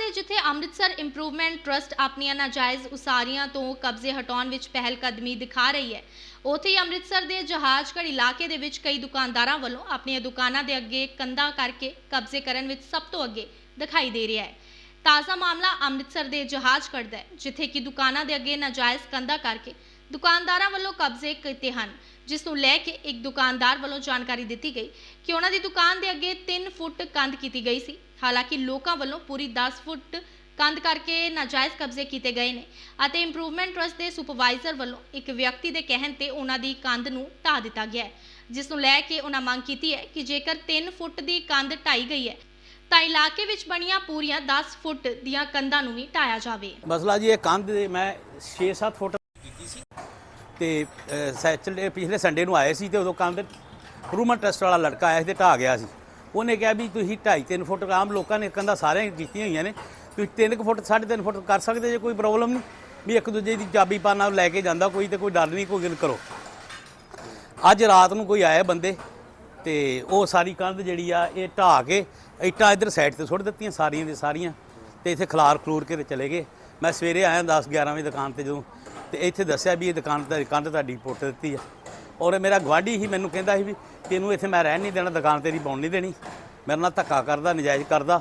ਪਾਸੇ ਜਿੱਥੇ Amritsar improvement trust ਆਪਣੀਆਂ ਨਾਜਾਇਜ਼ ਉਸਾਰੀਆਂ ਤੋਂ ਕਬਜ਼ੇ ਹਟਾਉਣ ਵਿੱਚ ਪਹਿਲ ਕਦਮੀ ਦਿਖਾ ਰਹੀ ਹੈ। ਉੱਥੇ ਹੀ ਅੰਮ੍ਰਿਤਸਰ ਦੇ ਜਹਾਜ਼ਗੜ੍ਹ ਇਲਾਕੇ ਦੇ ਵਿੱਚ ਕਈ ਦੁਕਾਨਦਾਰਾਂ ਵੱਲੋਂ ਆਪਣੀਆਂ ਦੁਕਾਨਾਂ ਦੇ ਅੱਗੇ ਕੰਧਾਂ ਕਰਕੇ ਕਬਜ਼ੇ ਕਰਨ ਵਿੱਚ ਸਭ ਤੋਂ ਅੱਗੇ ਦਿਖਾਈ ਦੇ ਰਿਹਾ ਹੈ। ਤਾਜ਼ਾ ਮਾਮਲਾ ਅੰਮ੍ਰਿਤਸਰ ਦੇ ਜਹਾਜ਼ਗੜ੍ਹ ਦਾ ਹੈ, ਜਿੱਥੇ ਕਿ ਦੁਕਾਨਾਂ ਦੇ ਅੱਗੇ ਨਾਜਾਇਜ਼ ਕੰਧਾਂ ਕਰਕੇ ਦੁਕਾਨਦਾਰਾਂ ਵੱਲੋਂ ਕਬਜ਼ੇ ਕੀਤੇ ਹਨ। ਜਿਸ ਨੂੰ ਲੈ ਕੇ ਇੱਕ ਦੁਕਾਨਦਾਰ ਵੱਲੋਂ ਜਾਣਕਾਰੀ ਦਿੱਤੀ ਗਈ ਕਿ ਉਹਨਾਂ ਦੀ ਦੁਕਾਨ ਦੇ ਅੱਗੇ 3 ਫੁੱਟ ਕੰਧ ਕੀਤੀ ਗਈ ਸੀ। ਹਾਲਾਂਕਿ ਲੋਕਾਂ ਵੱਲੋਂ ਪੂਰੀ 10 ਫੁੱਟ ਕੰਧ ਕਰਕੇ ਨਾਜਾਇਜ਼ ਕਬਜ਼ੇ ਕੀਤੇ ਗਏ ਨੇ ਅਤੇ ਇੰਪਰੂਵਮੈਂਟ ਟਰਸਟ ਦੇ ਸੁਪਰਵਾਈਜ਼ਰ ਵੱਲੋਂ ਇੱਕ ਵਿਅਕਤੀ ਦੇ ਕਹਿਣ ਤੇ ਉਹਨਾਂ ਦੀ ਕੰਧ ਨੂੰ ਢਾਹ ਦਿੱਤਾ ਗਿਆ ਹੈ, ਜਿਸ ਨੂੰ ਲੈ ਕੇ ਉਹਨਾਂ ਮੰਗ ਕੀਤੀ ਹੈ ਕਿ ਜੇਕਰ 3 ਫੁੱਟ ਦੀ ਕੰਧ ਢਾਈ ਗਈ ਹੈ, ਤਾਂ ਇਲਾਕੇ ਵਿੱਚ ਬਣੀਆਂ ਪੂਰੀਆਂ 10 ਫੁੱਟ ਦੀਆਂ ਕੰਧਾਂ ਨੂੰ ਵੀ ਢਾਇਆ ਜਾਵੇ। ਮਸਲਾ ਜੀ, ਇਹ ਕੰਧ ਮੈਂ 6-7 ਫੁੱਟ ਤੇ ਸੈਚਰਡੇ, ਪਿਛਲੇ ਸੰਡੇ ਨੂੰ ਆਏ ਸੀ ਤੇ ਉਦੋਂ ਕੰਧ ਰੂਮਨ ਟਰਸਟ ਵਾਲਾ ਲੜਕਾ ਆਇਆ ਸੀ ਤੇ ਢਾਹ ਗਿਆ ਸੀ। ਉਹਨੇ ਕਿਹਾ ਵੀ ਤੁਸੀਂ 2.5-3 ਫੁੱਟ, ਆਮ ਲੋਕਾਂ ਨੇ ਕੰਧਾਂ ਸਾਰਿਆਂ ਕੀਤੀਆਂ ਹੋਈਆਂ ਨੇ। ਤੁਸੀਂ 3 ਫੁੱਟ 3.5 ਫੁੱਟ ਕਰ ਸਕਦੇ ਜੇ, ਕੋਈ ਪ੍ਰੋਬਲਮ ਨਹੀਂ। ਵੀ ਇੱਕ ਦੂਜੇ ਦੀ ਚਾਬੀ ਪਾਣਾ ਲੈ ਕੇ ਜਾਂਦਾ ਕੋਈ ਤੇ ਕੋਈ ਡਰ ਨਹੀਂ, ਕੋਈ ਗੱਲ ਕਰੋ। ਅੱਜ ਰਾਤ ਨੂੰ ਕੋਈ ਆਏ ਬੰਦੇ ਤੇ ਉਹ ਸਾਰੀ ਕੰਧ ਜਿਹੜੀ ਆ, ਇਹ ਢਾਹ ਕੇ ਇੱਟਾਂ ਇੱਧਰ ਸਾਈਡ ਤੇ ਸੁੱਟ ਦਿੱਤੀਆਂ ਸਾਰੀਆਂ ਦੇ ਸਾਰੀਆਂ ਤੇ ਇੱਥੇ ਖਲਾਰ ਖਲੂਰ ਕੇ ਤੇ ਚਲੇ ਗਏ। ਮੈਂ ਸਵੇਰੇ ਆਇਆ 10 11 ਵਜੇ ਦੁਕਾਨ ਤੇ ਜਦੋਂ ਤੇ ਇੱਥੇ ਦੱਸਿਆ ਵੀ ਇਹ ਦੁਕਾਨ ਤੇ ਕੰਧ ਤੁਹਾਡੀ ਪੁੱਟ ਦਿੱਤੀ ਆ। ਔਰ ਮੇਰਾ ਗਵਾਂਢੀ ਹੀ ਮੈਨੂੰ ਕਹਿੰਦਾ ਸੀ ਵੀ ਤੈਨੂੰ ਇੱਥੇ ਮੈਂ ਰਹਿਣ ਨਹੀਂ ਦੇਣਾ, ਦੁਕਾਨ ਤੇਰੀ ਪਾਉਣ ਨਹੀਂ ਦੇਣੀ। ਮੇਰੇ ਨਾਲ ਧੱਕਾ ਕਰਦਾ, ਨਜਾਇਜ਼ ਕਰਦਾ।